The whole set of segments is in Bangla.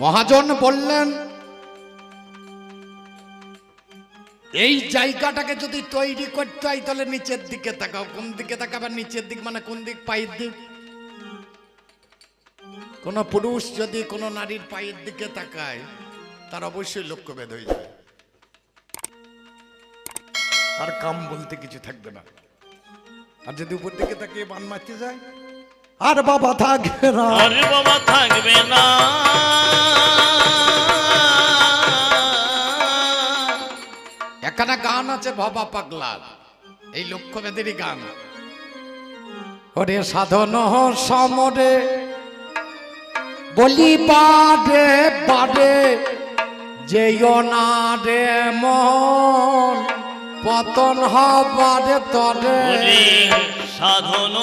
মহাজন বললেন, এই জায়গাটাকে যদি তৈরি করতে হয় তাহলে নিচের দিকে তাকাও। কোন দিকে তাকাবার নিচের দিক মানে কোন দিক? পায়ের দিক? কোন পুরুষ যদি কোন নারীর পায়ের দিকে তাকায়, তার অবশ্যই লক্ষ্য লক্ষ্যভেদ হয়ে যাবে। আর কাম বলতে কিছু থাকবে না। আর যদি উপর দিকে তাকিয়ে বান মারতে যায় আর বাবা থাকবে না। আরে বাবা থাকবে না। এখানে গান আছে ভবা পাগলার এই লক্ষ্যভেদেরই গান। ওরে সাধন সমরে বলি বাডে বাডে যেও না রে মন পতন হবারে তরে। বলি সাধন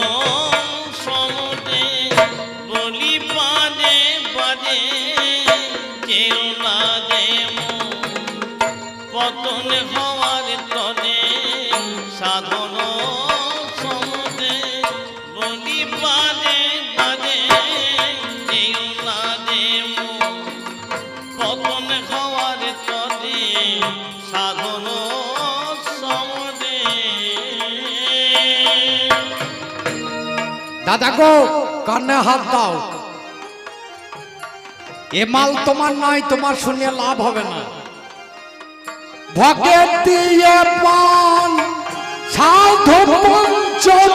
দাদা গো কানে হাত দাও। এ মাল তোমার নয় তোমার শুনে লাভ হবে না। ভগে দিয়ে পান, সাধু পঞ্চম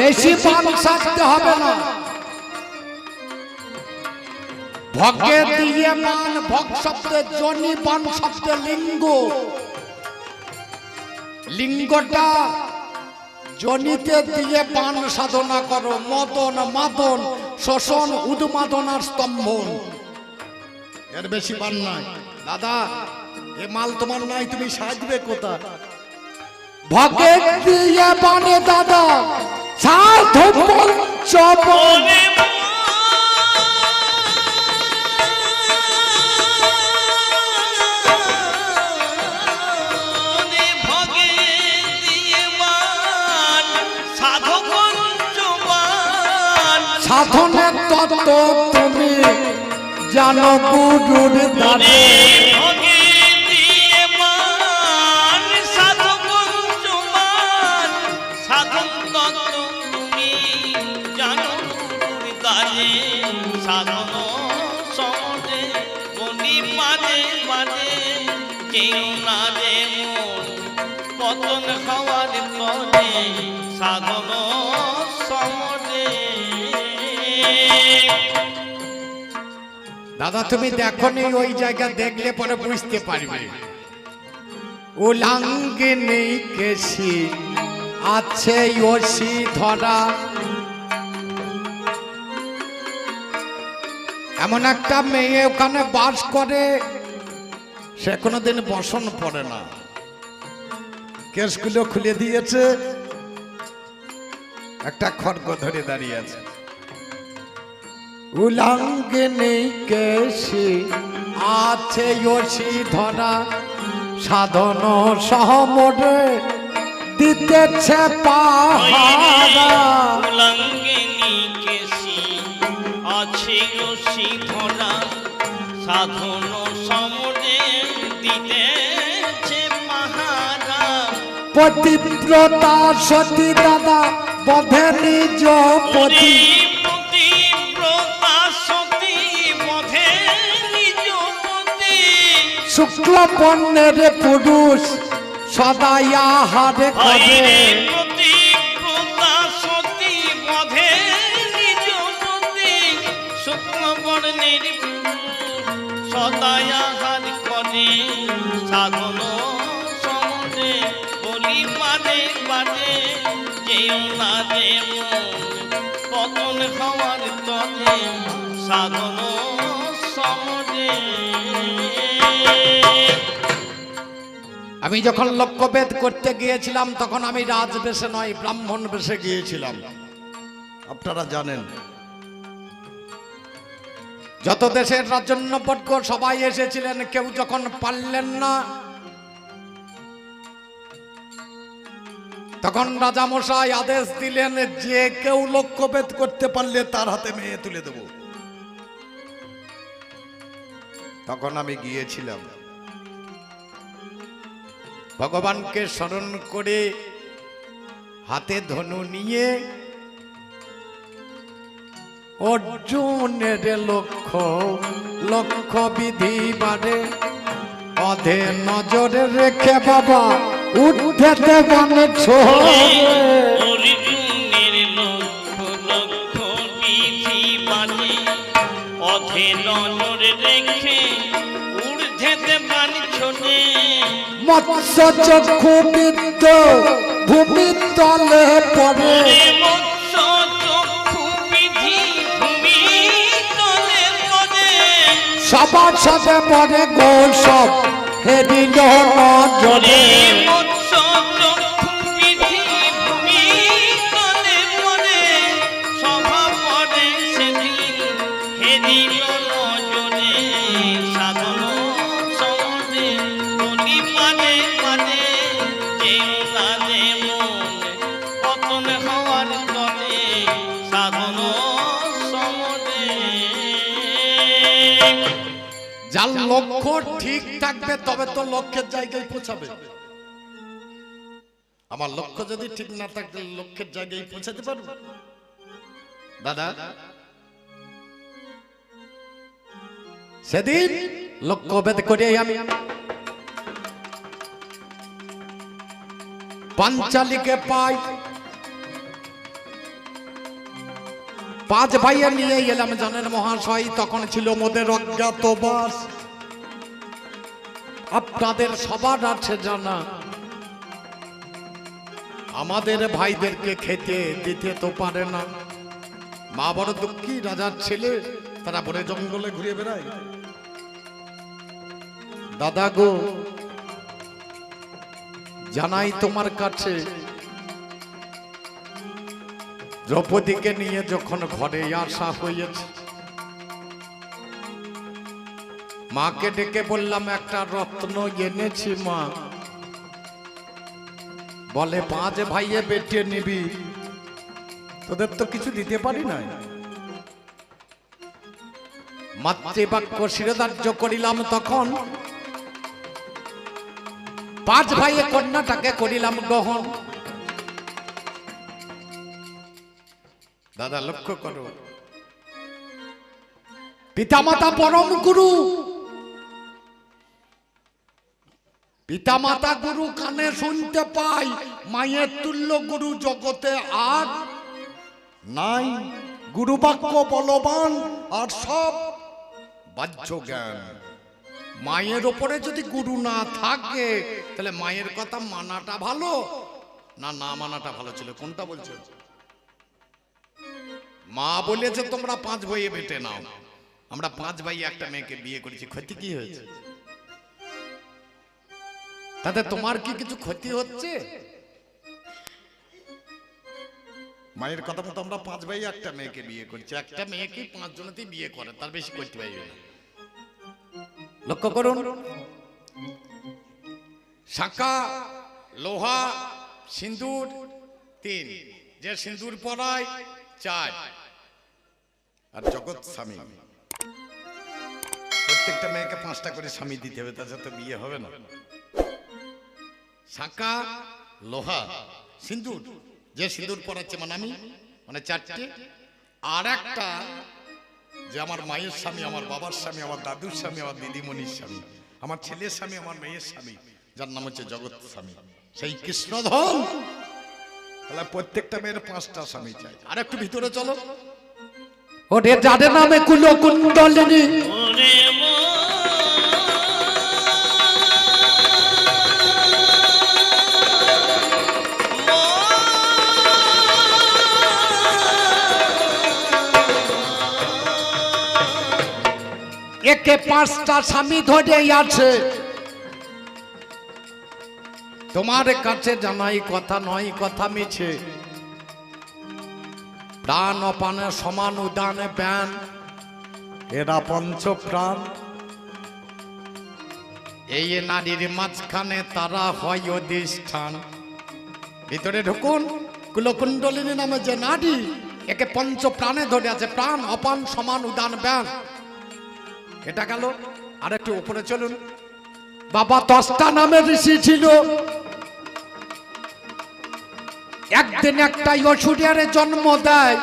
বেশি পান সাজতে হবে না। ভগে দিয়ে পান ভগ শব্দে জনি পান শব্দে লিঙ্গ। লিঙ্গটা জনিতে দিয়ে পান সাধনা করো। মদন মাদন শোষণ উদ্মাদনার স্তম্ভন এর বেশি পান নাই। দাদা এ মাল তোমার নাই তুমি সাজবে কোথা ভগে দিয়ে পানে দাদা। সাধু সাধু সাধনের তত্ত্ব তুমি জানো গুরুর দাদে দাদা, তুমি দেখনি ওই জায়গা দেখলে পরে বুঝতে পারবে। ও লাঙ্গুকে নেই কেশি আছে ওসি ধরা। এমন একটা মেয়ে ওখানে বাস করে। সে কোনোদিন বসন পড়ে না। কেসগুলো খুলে দিয়েছে। একটা খড়গ ধরে দাঁড়িয়ে আছে। উলাঙ্গিনী কেশি আছে ওসি ধরা। সাধন সহমরে দিতেছে পাহারা। উলঙ্গিনী কেশি আছে রশি ধরা। সাধন পতিব্রতা সতী দাদা বধে নিজ পতি। শুক্ল পণ্যের পুরুষ সদাই আহারে করে সদায় পতন হওয়ার তলে সাধন আমি যখন লক্ষ্যভেদ করতে গিয়েছিলাম তখন আমি রাজবেশে নয় ব্রাহ্মণ বেশে গিয়েছিলাম। আপনারা জানেন। যত দেশের রাজন্যবর্গ সবাই এসেছিলেন কেউ যখন পারলেন না তখন রাজামশাই আদেশ দিলেন যে কেউ লক্ষ্যভেদ করতে পারলে তার হাতে মেয়ে তুলে দেব। তখন আমি গিয়েছিলাম। ভগবানকে স্মরণ করে হাতে ধনু নিয়ে অর্জুনের লক্ষ্য লক্ষ্য বিধি বাড়ে অধে নজরে রেখে বাবা উঠেতে বানে ছোড়ে মৎস্য চক্ষু বিদ্য ভূমি তলে পড়ে। সবার সাথে পড়ে গোল সব হেরিল নজরে লক্ষ্য ঠিক থাকবে, তবে তো লক্ষ্যের জায়গায় পৌঁছাবে। আমার লক্ষ্য যদি ঠিক না থাকলে লক্ষ্যের জায়গায় পৌঁছাতে পারব? দাদা, সেদিন লক্ষ্য ভেদ করে আমি পাঞ্চালিকে পাই, পাঁচ ভাইয়া নিয়ে গেলাম জানেন মহাশয়, তখন ছিল মোদের অজ্ঞাতবাস আপনাদের সবার আছে জানা। আমাদের ভাইদেরকে খেতে দিতে তো পারে না। মা বড় দুঃখী, রাজার ছেলে, তারা বনে জঙ্গলে ঘুরে বেড়ায়। দাদা গো, জানাই তোমার কাছে। দ্রৌপদীকে নিয়ে যখন ঘরে আসা হয়েছে মাকে ডেকে বললাম, একটা রত্ন এনেছি মা। বলে, পাঁচ ভাইয়ে বেটিয়ে নিবি। তোদের তো কিছু দিতে পারি না মাতৃবাক্য শিরোধার্য করিলাম তখন। পাঁচ ভাইয়ে কন্যাটাকে করিলাম গ্রহণ। দাদা, লক্ষ্য করো। পিতামাতা পরম গুরু পিতামাতা গুরু কানে শুনতে পাই, মায়ের তুল্য গুরু জগতে আর নাই। গুরু বাক্য বলবান আর সব বাহ্য জ্ঞান মায়ের ওপরে যদি গুরু না থাকে, তাহলে মায়ের কথা মানাটা ভালো? না না মানাটা ভালো ছিল। কোনটা বলছে? মা বলেছে তোমরা পাঁচ ভাইয়ে বেটে নাও। আমরা পাঁচ ভাই একটা মেয়েকে বিয়ে করেছি। ক্ষতি কি হয়েছে? তাতে তোমার কি কিছু ক্ষতি হচ্ছে? মায়ের কথা মতো আমরা পাঁচ ভাই একটা মেয়েকে বিয়ে করছি। একটা মেয়েকে পাঁচ জনেতেই বিয়ে করে তার বেশি করতে পারবে না। লক্ষ্য করুন। শাঁখা লোহা সিন্দুর তিন। যে সিন্দুর পরায় চার। আর জগৎ স্বামী। প্রত্যেকটা মেয়েকে পাঁচটা করে স্বামী দিতে হবে তাছাড়া তো বিয়ে হবে না। শাঁখা লোহা সিন্দুর। যে সিন্দুর পরাচ্ছে মানে আমি মানে চারটে। আর একটা যে আমার মায়ের স্বামী আমার বাবার স্বামী আমার দাদুর স্বামী আমার দিদিমণির স্বামী আমার ছেলের স্বামী আমার মেয়ের স্বামী যার নাম হচ্ছে জগৎ স্বামী। সেই কৃষ্ণধন। তাহলে প্রত্যেকটা মেয়ের পাঁচটা স্বামী চাই। আর একটু ভিতরে চলো। ওরে যাদের নামে কুলো কুণ্ডলিনী একে পাঁচটা স্বামী ধরে আছে। তোমার কাছে জানাই কথা নয়, কথা মিছে। প্রাণ অপানে সমান উদানে ব্যান এরা পঞ্চ প্রাণ এই নারীর মাঝখানে তারা হয় অধিষ্ঠান। ভিতরে ঢুকুন, কুলকুণ্ডলিনী নামে যে নারী, একে পঞ্চ প্রাণে ধরে আছে। প্রাণ অপান সমান উদান ব্যান এটা গেল? আর একটু উপরে চলুন। বাবা দশটা নামে ঋষি ছিল। একদিন একটা অসুরের জন্ম দেয়।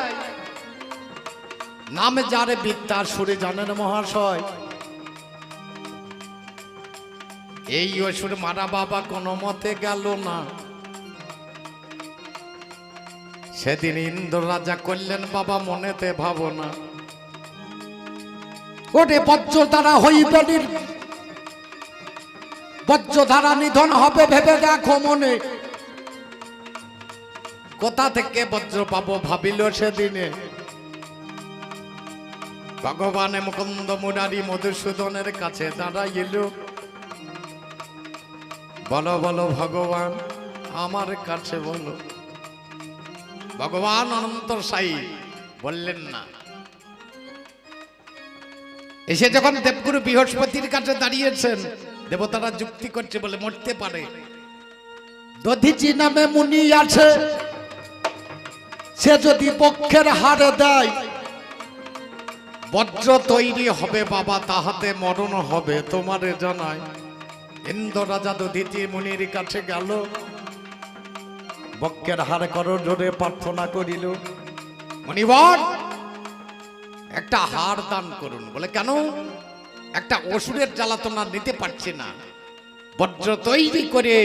নামে যারে বিদ্যার সুরে জানেন মহাশয়। এই অসুর মারা বাবা কোনো মতে গেল না। সেদিন ইন্দ্র রাজা করলেন বাবা মনেতে ভাবনা। ওরে বজ্র দ্বারা হইবে নির- বজ্র দ্বারা নিধন হবে ভেবে দেখো মনে। কোথা থেকে বজ্র পাবো ভাবিল সেদিনে। ভগবানে মুকুন্দ মুরারি মধুসূদনের কাছে দাঁড়াইল। বলো বলো, ভগবান, আমার কাছে বলো। ভগবান অনন্তর সাই, বললেন না। এসে যখন দেবগুরু বৃহস্পতির কাছে দাঁড়িয়েছেন দেবতারা যুক্তি করছে বলে মরতে পারে। দধিচি নামে মুনি আছে। সে যদি পক্ষের হারে দেয় বজ্র তৈরি হবে বাবা তাহাতে মরণ হবে তোমারে জানায় ইন্দ্র রাজা দধিচি মুনির কাছে গেল। বক্ষের হার করো জোরে প্রার্থনা করিল। মণিবর একটা হার দান করুন। বলে, কেন? একটা অসুরের জ্বালাতনা নিতে পারছি না। বজ্র তৈরি করে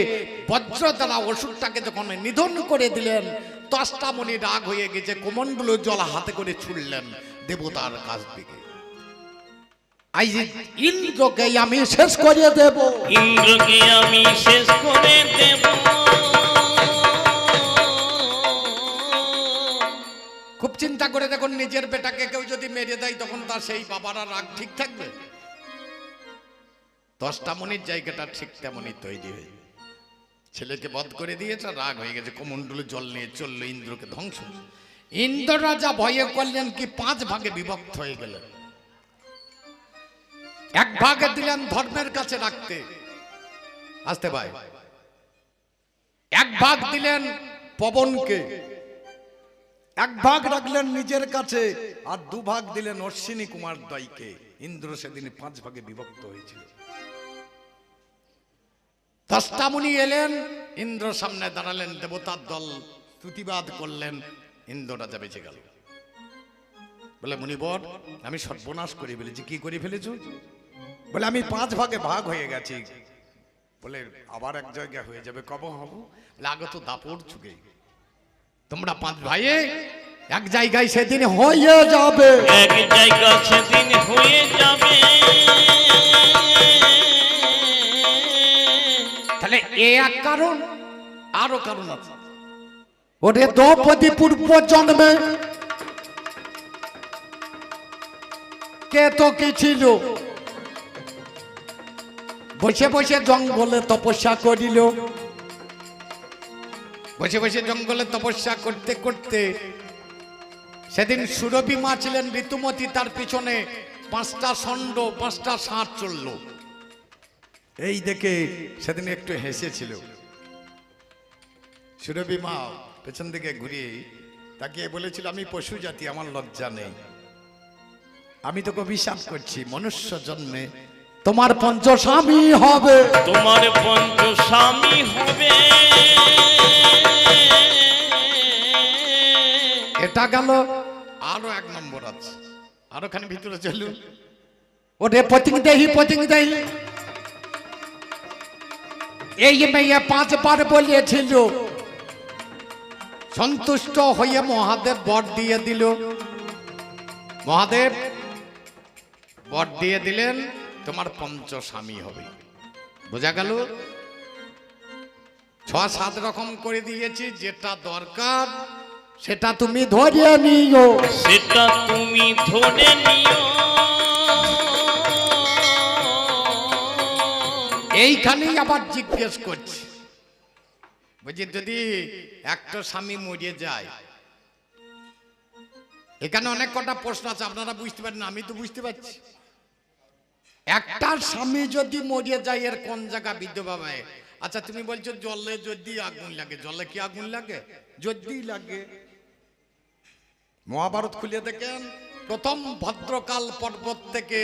বজ্র দ্বারা অসুরটাকে যখন নিধন করে দিলেন, তষ্টামণি রাগ হয়ে গেছে, কোমণ্ডল জল হাতে করে ছুড়লেন দেবতার কাছ থেকে। আই ইন্দ্রকে আমি শেষ করিয়ে দেব। ইন্দ্রকে আমি শেষ করে দেব। চিন্তা করে দেখুন, নিজের বেটাকে কেউ যদি মেরে দেয়, তখন তার সেই বাবারা রাগ ঠিক থাকবে? দশটা মনির জায়গাটা ঠিক তেমনই তৈরি হয়ে ছেলেকে বধ করে দিয়েছে, রাগ হয়ে গেছে, কমণ্ডলে জল নিয়ে চলল, ইন্দ্রকে ধ্বংস ইন্দ্র রাজা ভয়ে করলেন কি, পাঁচ ভাগে বিভক্ত হয়ে গেলেন। এক ভাগে দিলেন ধর্মের কাছে রাখতে। আসতে ভাই। এক ভাগ দিলেন পবনকে। এক ভাগ রাখলেন নিজের কাছে, আর দু ভাগ দিলেন অশ্বিনী কুমার দয়কে ইন্দ্র সেদিন পাঁচ ভাগে বিভক্ত হয়েছিল। দশটামুনি এলেন, ইন্দ্র সামনে দাঁড়ালেন, দেবতার দল স্তুতিবাদ করলেন ইন্দ্র রাজা বেঁচে গেল। বলে, মুনিবর, আমি সর্বনাশ করে ফেলেছি, কি করে ফেলেছ? বলে, আমি পাঁচ ভাগে ভাগ হয়ে গেছি। বলে, আবার এক জায়গায় হয়ে যাবে, কব হব? বলে আগে তো দাপড় চুকে তোমরা পাঁচ ভাইয়ে এক জায়গায় সেদিন হয়ে যাবে। এক জায়গা সেদিন হয়ে যাবে। তাহলে এ এক কারণ আরও কারণ আছে। ওরে দ্রৌপদী পূর্ব জন্মে কে তো কি ছিল? বসে বসে জঙ্গলে তপস্যা করিল। বসে বসে জঙ্গলে তপস্যা করতে করতে সেদিন সুরভি মা ছিলেন ঋতুমতি তার পিছনে। পাঁচটা ষণ্ড, পাঁচটা ষাঁড় চলল। এই দেখে সেদিন একটু হেসেছিল। সুরভি মা, পেছন দিকে ঘুরিয়ে তাকিয়ে বলেছিল, আমি পশু জাতি, আমার লজ্জা নেই। আমি তোকে অভিশাপ করছি, মনুষ্য জন্মে তোমার পঞ্চস্বামী হবে। তোমার পঞ্চস্বামী হবে। এটা গেল। আরও এক নম্বর আছে। আরও খানি ভিতরে চলুন। ওরে পতিং দেহি পতিং দেহি। এই মেয়ে পাঁচবার বলিয়েছিল সন্তুষ্ট হয়ে মহাদেব বর দিয়ে দিল। মহাদেব বর দিয়ে দিলেন তোমার পঞ্চ স্বামী হবে। বোঝা গেল? ছ সাত রকম করে দিয়েছি যেটা দরকার সেটা তুমি ধরিয়ে নিও। সেটা তুমি ধরে নিও। এইখানেই আবার জিজ্ঞেস করছি। বলছি যদি একটা স্বামী মরিয়ে যায়। এখানে অনেক কটা প্রশ্ন আছে আপনারা বুঝতে পারেন না, আমি তো বুঝতে পারছি। একটা স্বামী যদি মরিয়ে যায় এর কোন জায়গা বিধবা আচ্ছা তুমি বলছো জলে যদি আগুন লাগে। জলে কি আগুন লাগে? যদি লাগে। মহাভারত খুলে দেখেন, প্রথম ভদ্রকাল পর্বত থেকে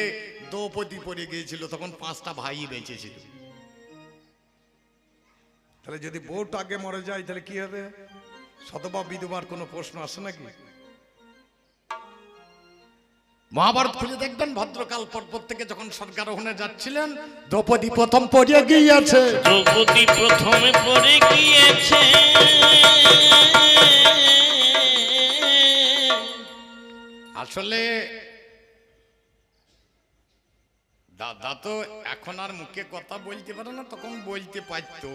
দ্রৌপদী পড়ে গিয়েছিল, তখন পাঁচটা ভাই বেঁচে ছিল তাহলে যদি বোট আগে মরে যায়, তাহলে কি হবে? শতবা বিধবার কোনো প্রশ্ন আসে নাকি? মহাভারত খুলে দেখবেন, ভদ্রকাল পর্বত থেকে যখন স্বর্গারোহণে যাচ্ছিলেন, দ্রৌপদী প্রথম পড়িয়ে গিয়েছে। দ্রৌপদী প্রথমে পড়ে গিয়েছে। আসলে দাদা তো এখন আর মুখে কথা বলতে পারে না, তখন বলতে পারতো।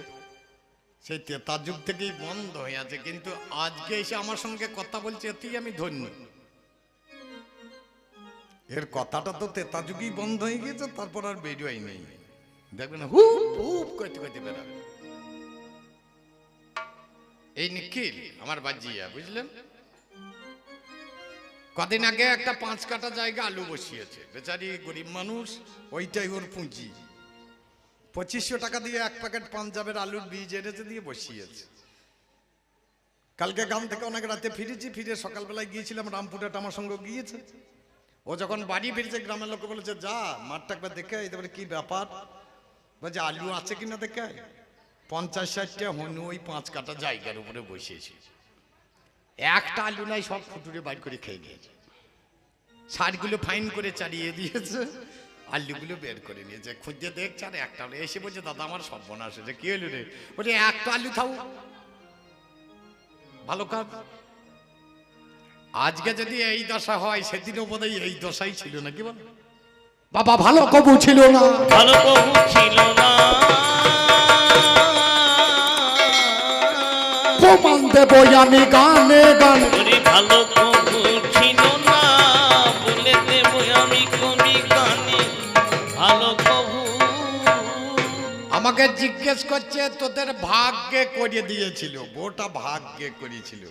সেই তেতার যুগ থেকেই বন্ধ হয়ে আছে, কিন্তু আজকে এসে আমার সঙ্গে কথা বলছে, এতেই আমি ধন্য। এর কথাটা তো তেতা যুগেই বন্ধ হয়ে গেছে, তারপর আর বেরোয় নেই। দেখবেন, হুপ হুপ করতে করতে বেড়াবে এই নিখিল, আমার বাজিয়া, বুঝলেন? কদিন আগে একটা পাঁচ কাটা জায়গা আলু বসিয়েছে। বেচারি গরিব মানুষ, ওইটাই ওর পুঁজি। পঁচিশশো টাকা দিয়ে এক প্যাকেট পাঞ্জাবের আলুর বীজ এনেছে দিয়ে বসিয়েছে। কালকে গ্রাম থেকে অনেক রাতে ফিরেছি, ফিরে সকালবেলায় গিয়েছিলাম, রামপুরহাট আমার সঙ্গে গিয়েছে। ও যখন বাড়ি ফিরেছে, গ্রামের লোক বলেছে, যা, মাঠটা একবার দেখে। তারপরে কি ব্যাপার? বলছে, আলু আছে কিনা দেখে পঞ্চাশ ষাটটা হনু ওই পাঁচ কাটা জায়গার উপরে বসিয়েছে। একটা আলু নাই, সব ফুটুরে বাইর করে খেয়ে নিয়েছে। শাড়িগুলো ফাইন করে চালিয়ে দিয়েছে, আলুগুলো বের করে নিয়েছে। খুঁজে দেখছে, আর একটা আলু। এসে বলছে, দাদা, আমার সর্বনাশ হয়েছে, কি হলো রে? বলে একটা আলু থাও ভালো কাজ। আজকে যদি এই দশা হয়, সেদিনও বোধহয় এই দশাই ছিল নাকি বল? বাবা, ভালো কবু ছিল না। ভালো বহু ছিল না। প্রমাণ দেবো আমি গানে গানে। ওরে ভালো ছিল না বলে দেব আমি কবি গানে। ভালো আমাকে জিজ্ঞেস করছে তোদের ভাগ্যে করে দিয়েছিল বউটা ভাগ্যে করেছিল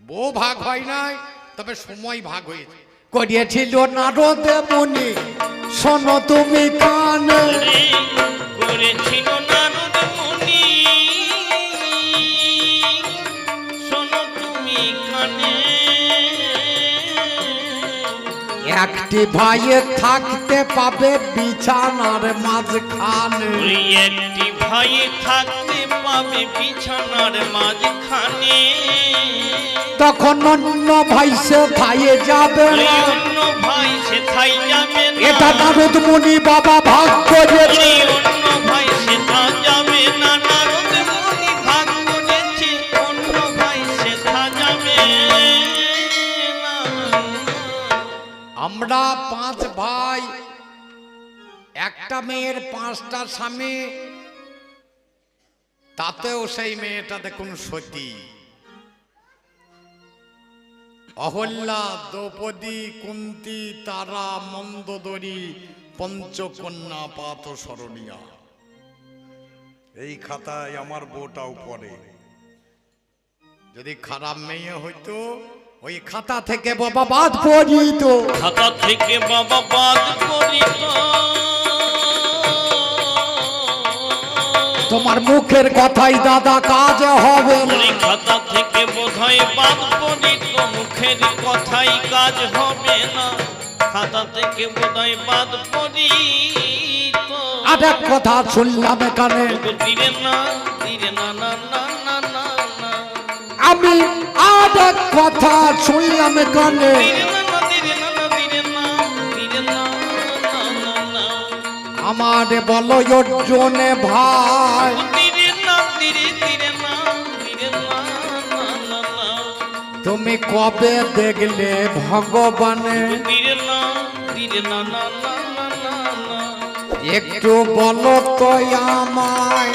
বউ ভাগ হয় নাই তবে সময় ভাগ হয়েছে। করিয়েছিল নারদে মনি শোনো তুমি কানে। করেছিল নারদ একটি ভাইয়ে থাকতে পাবে বিছানার মাঝখানে। একটি ভাই থাকতে পাবে বিছানার মাঝখানে। তখন অন্য ভাই সে ভাইয়ে যাবে অন্য ভাই সে থাই যাবে এটা নারদ মুনি বাবা ভাগ ওই অন্য ভাই সে যাবে না আমরা পাঁচ ভাই, একটা মেয়ের পাঁচটা স্বামী, তাতেও সেই মেয়েটা দেখুন সতী। অহল্যা, দ্রৌপদী, কুন্তি, তারা, মন্দোদরী, পঞ্চকন্যা পাত স্মরণীয়া এই খাতায় আমার বউটাও পড়ে। যদি খারাপ মেয়ে হইতো ওই খাতা থেকে বাবা বাদ পড়িত। খাতা থেকে বাবা বাদ করিত তোমার মুখের কথাই দাদা কাজ হবে খাতা থেকে বোধহয় বাদ করিত মুখের কথাই কাজ হবে না। খাতা থেকে বোধহয় বাদ করিত আর এক কথা শুনলাম এখানে। দিলে না দিলে না না না আমি আর এক কথা শুনলাম এখানে দিলে না না দিলে না না দিলে না দিলে না না না না আমার বলো ভাই। তুমি কবে দেখলে ভগবানে? একটু বলো তো আমায়।